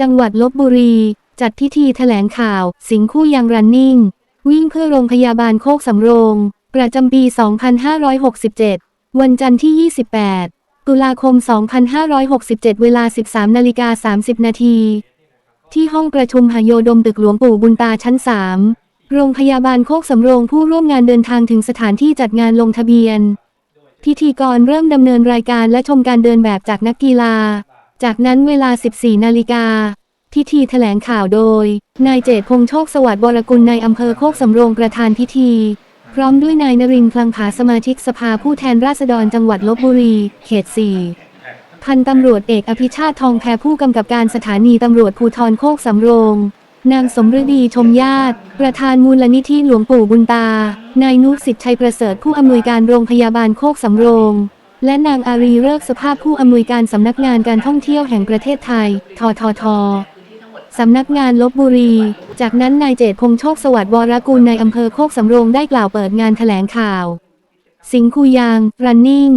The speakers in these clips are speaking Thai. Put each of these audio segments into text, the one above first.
จังหวัดลบบุรี จัดพิธีแถลงข่าว สิงคู่ยังรันนิ่ง วิ่งเพื่อโรงพยาบาลโคกสำโรง ประจำปี 2567 วันจันทร์ที่ 28 ตุลาคม 2567 เวลา 13นาฬิกา30 นาที ที่ห้องประชุมหโยดมตึกหลวงปู่บุญตาชั้น 3 โรงพยาบาลโคกสำโรงผู้ร่วมงานเดินทางถึงสถานที่จัดงานลงทะเบียน พิธีกรเริ่มดำเนินรายการและชมการเดินแบบจากนักกีฬา จากนั้นเวลา 14 นาฬิกา พิธีแถลงข่าวโดย นายเจตพงษ์โชคสวัสดิ์วรกุลในายอำเภอโคกสำโรงประธานพิธี พร้อมด้วยนายนรินทร์คลังผาสมาชิกสภาผู้แทนราษฎรจังหวัดลบบุรี เขต 4 พันตำรวจเอกอภิชาติทองแพผู้กำกับการสถานีตำรวจภูธรโคกสำโรงนางสมฤดีชมญาติ ประธานมูลนิธิหลวงปู่บุญตา นายนุสิทธิ์ชัยประเสริฐผู้อำนวยการโรงพยาบาลโคกสำโรง และนางอารีเลิกสภาพผู้อำนวยการสำนักงานการท่องเที่ยวแห่งประเทศไทย ทททสำนักงานลบบุรี จากนั้นนายเจตพงษ์โชคสวัสดิ์วรกุลในอำเภอโคกสำโรงได้กล่าวเปิดงานแถลงข่าว สิงคูยาง รันนิ่ง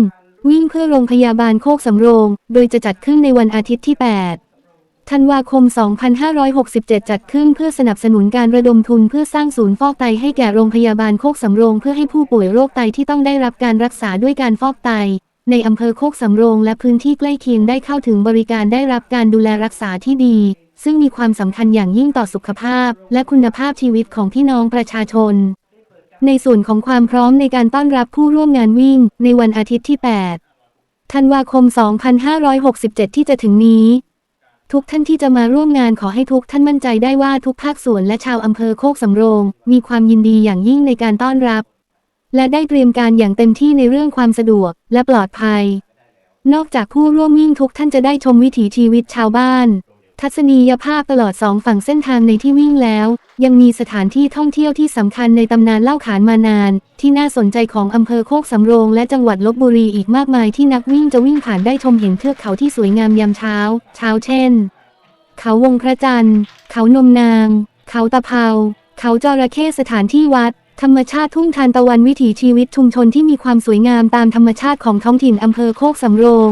วิ่งเพื่อโรงพยาบาลโคกสำโรง โดยจะจัดขึ้นในวันอาทิตย์ที่ 8 ธันวาคม 2567 จัดขึ้นเพื่อสนับสนุนการระดมทุนเพื่อสร้างศูนย์ฟอกไตให้แก่โรงพยาบาลโคกสำโรง เพื่อให้ผู้ป่วยโรคไตที่ต้องได้รับการรักษาด้วยการฟอกไต ในอำเภอโคกสำโรงและพื้นที่ใกล้เคียงได้เข้าถึงบริการได้รับการดูแลรักษาที่ดี ซึ่งมีความสำคัญอย่างยิ่งต่อสุขภาพ และคุณภาพชีวิตของพี่น้องประชาชน ในส่วนของความพร้อมในการต้อนรับผู้ร่วมงานวิ่ง ในวันอาทิตย์ที่ 8 ธันวาคม 2567 ที่จะถึงนี้ ทุกท่านที่จะมาร่วมงานขอให้ทุกท่านมั่นใจได้ว่าทุกภาคส่วนและชาวอำเภอโคกสำโรง มีความยินดีอย่างยิ่งในการต้อนรับ และได้เตรียมการอย่างเต็มที่ในเรื่องความสะดวกและปลอดภัย นอกจากผู้ร่วมวิ่งทุกท่านจะได้ชมวิถีชีวิตชาวบ้าน ทัศนียภาพตลอดสองฝั่งเส้นทางในที่วิ่งแล้ว ยังมีสถานที่ท่องเที่ยวที่สำคัญในตำนานเล่าขานมานาน ที่น่าสนใจของอำเภอโคกสำโรงและจังหวัดลบบุรีอีกมากมายที่นักวิ่งจะวิ่งผ่านได้ชมเห็นเทือกเขาที่สวยงามยามเช้า เช้าเช่น เขาวงพระจันทร์ เขานมนาง เขาตะเภาเขาจระเข้สถานที่วัด ธรรมชาติทุ่งทานตะวันวิถีชีวิตชุมชนที่มีความสวยงามตามธรรมชาติของท้องถิ่นอำเภอโคกสำโรง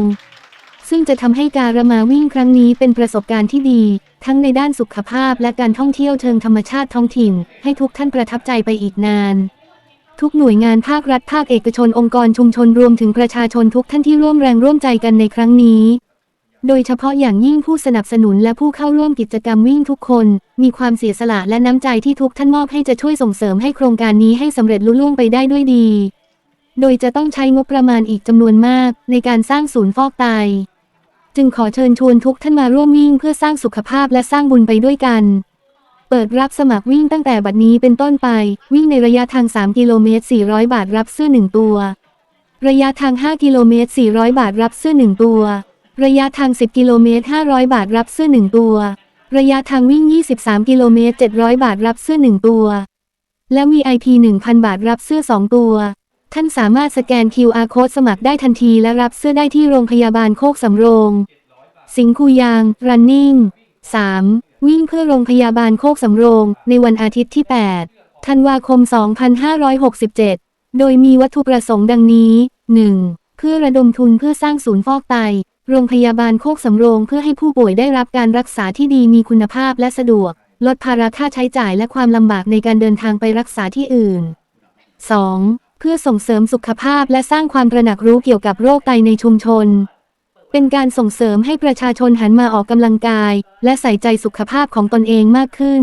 ซึ่งจะทำให้การระมาวิ่งครั้งนี้เป็นประสบการณ์ที่ดี ทั้งในด้านสุขภาพและการท่องเที่ยวเชิงธรรมชาติท้องถิ่น ให้ทุกท่านประทับใจไปอีกนาน ทุกหน่วยงานภาครัฐภาคเอกชนองค์กรชุมชนรวมถึงประชาชนทุกท่านที่ร่วมแรงร่วมใจกันในครั้งนี้ โดยเฉพาะอย่างยิ่งผู้สนับสนุนและผู้เข้าร่วมกิจกรรมวิ่งทุกคน มีความเสียสละและน้ำใจที่ทุกท่านมอบให้จะช่วยส่งเสริมให้โครงการนี้ให้สำเร็จลุล่วงไปได้ด้วยดี โดยจะต้องใช้งบประมาณอีกจำนวนมาก ในการสร้างศูนย์ฟอกไต จึงขอเชิญชวนทุกท่านมาร่วมวิ่งเพื่อสร้างสุขภาพและสร้างบุญไปด้วยกัน เปิดรับสมัครวิ่งตั้งแต่บัดนี้เป็นต้นไป วิ่งในระยะทาง 3 กิโลเมตร 400 บาทรับเสื้อ 1 ตัว ระยะทาง 5 กิโลเมตร 400 บาทรับเสื้อ 1 ตัว ระยะทาง 10 กิโลเมตร 500 บาทรับเสื้อ 1 ตัว ระยะทางวิ่ง 23 กิโลเมตร 700 บาทรับเสื้อ 1 ตัว และ VIP 1,000 บาทรับเสื้อ 2 ตัว ท่านสามารถสแกน QR Code สมัครได้ทันทีและรับเสื้อได้ที่โรงพยาบาลโคกสำโรง สิงคูยาง running 3. วิ่งเพื่อโรงพยาบาลโคกสำโรง ในวันอาทิตย์ที่ 8 ธันวาคม 2567 โดยมีวัตถุประสงค์ดังนี้ 1. เพื่อระดมทุนเพื่อสร้างศูนย์ฟอกไต โรงพยาบาลโคกสำโรงเพื่อให้ผู้ป่วยได้รับการรักษาที่ดีมีคุณภาพและสะดวก ลดภาระค่าใช้จ่ายและความลำบากในการเดินทางไปรักษาที่อื่น 2. เพื่อส่งเสริมสุขภาพและสร้างความตระหนักรู้เกี่ยวกับโรคไตในชุมชน เป็นการส่งเสริมให้ประชาชนหันมาออกกำลังกาย และใส่ใจสุขภาพของตนเองมากขึ้น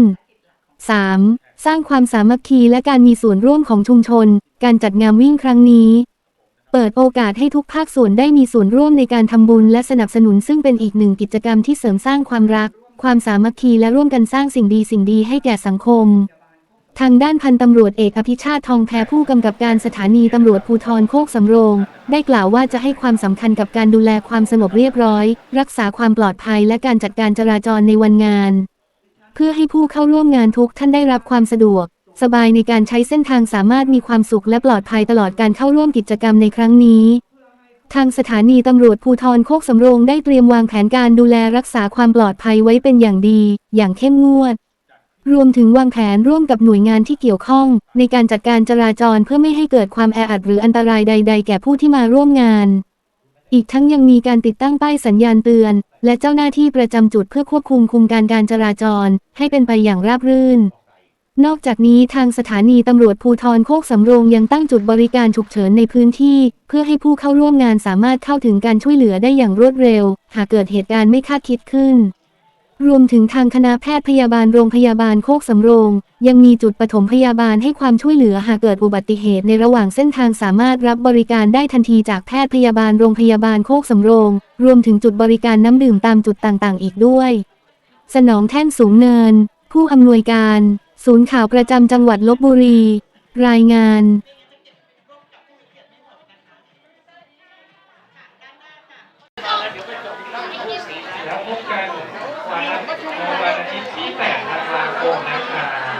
3. สร้างความสามัคคีและการมีส่วนร่วมของชุมชน การจัดงานวิ่งครั้งนี้ เปิดโอกาสให้ทุกภาคส่วนได้มีส่วนร่วมในการทำบุญและสนับสนุนซึ่งเป็นอีกหนึ่งกิจกรรมที่เสริมสร้างความรัก ความสามัคคีและร่วมกันสร้างสิ่งดีสิ่งดีให้แก่สังคม ทางด้านพันตำรวจเอกอภิชาติทองแพผู้กำกับการสถานีตำรวจภูธรโคกสำโรง ได้กล่าวว่าจะให้ความสำคัญกับการดูแลความสงบเรียบร้อย รักษาความปลอดภัยและการจัดการจราจรในวันงาน เพื่อให้ผู้เข้าร่วมงานทุกท่านได้รับความสะดวก สบายในการใช้เส้นทางสามารถมีความสุขและปลอดภัยตลอดการเข้าร่วมกิจกรรมในครั้งนี้ ทางสถานีตำรวจภูธรโคกสำโรงได้เตรียมวางแผนการดูแลรักษาความปลอดภัยไว้เป็นอย่างดี อย่างเข้มงวด รวมถึงวางแผนร่วมกับหน่วยงานที่เกี่ยวข้อง ในการจัดการจราจรเพื่อไม่ให้เกิดความแออัดหรืออันตรายใด ๆ แก่ผู้ที่มาร่วมงานอีกทั้งยังมีการติดตั้งป้ายสัญญาณเตือน และเจ้าหน้าที่ประจำจุดเพื่อควบคุมคุมการการจราจร ให้เป็นไปอย่างราบรื่น นอกจากนี้ทางสถานีตำรวจภูทรโคกสำโรงยังตั้งจุดบริการฉุกเฉินในพื้นที่ เพื่อให้ผู้เข้าร่วมงานสามารถเข้าถึงการช่วยเหลือได้อย่างรวดเร็ว หากเกิดเหตุการณ์ไม่คาดคิดขึ้น รวมถึงทางคณะแพทย์พยาบาลโรงพยาบาลโคกสำโรง ยังมีจุดปฐมพยาบาลให้ความช่วยเหลือหากเกิดอุบัติเหตุในระหว่างเส้นทางสามารถรับบริการได้ทันทีจากแพทย์พยาบาลโรงพยาบาลโคกสำโรง รวมถึงจุดบริการน้ำดื่มตามจุดต่างๆ อีกด้วย สนองแท่นสูงเนิน ผู้อำนวยการ ศูนย์ข่าวประจำจังหวัดลบบุรี รายงานแล้วพบกันวันอาทิตย์ที่8ธันวาคมนะครับ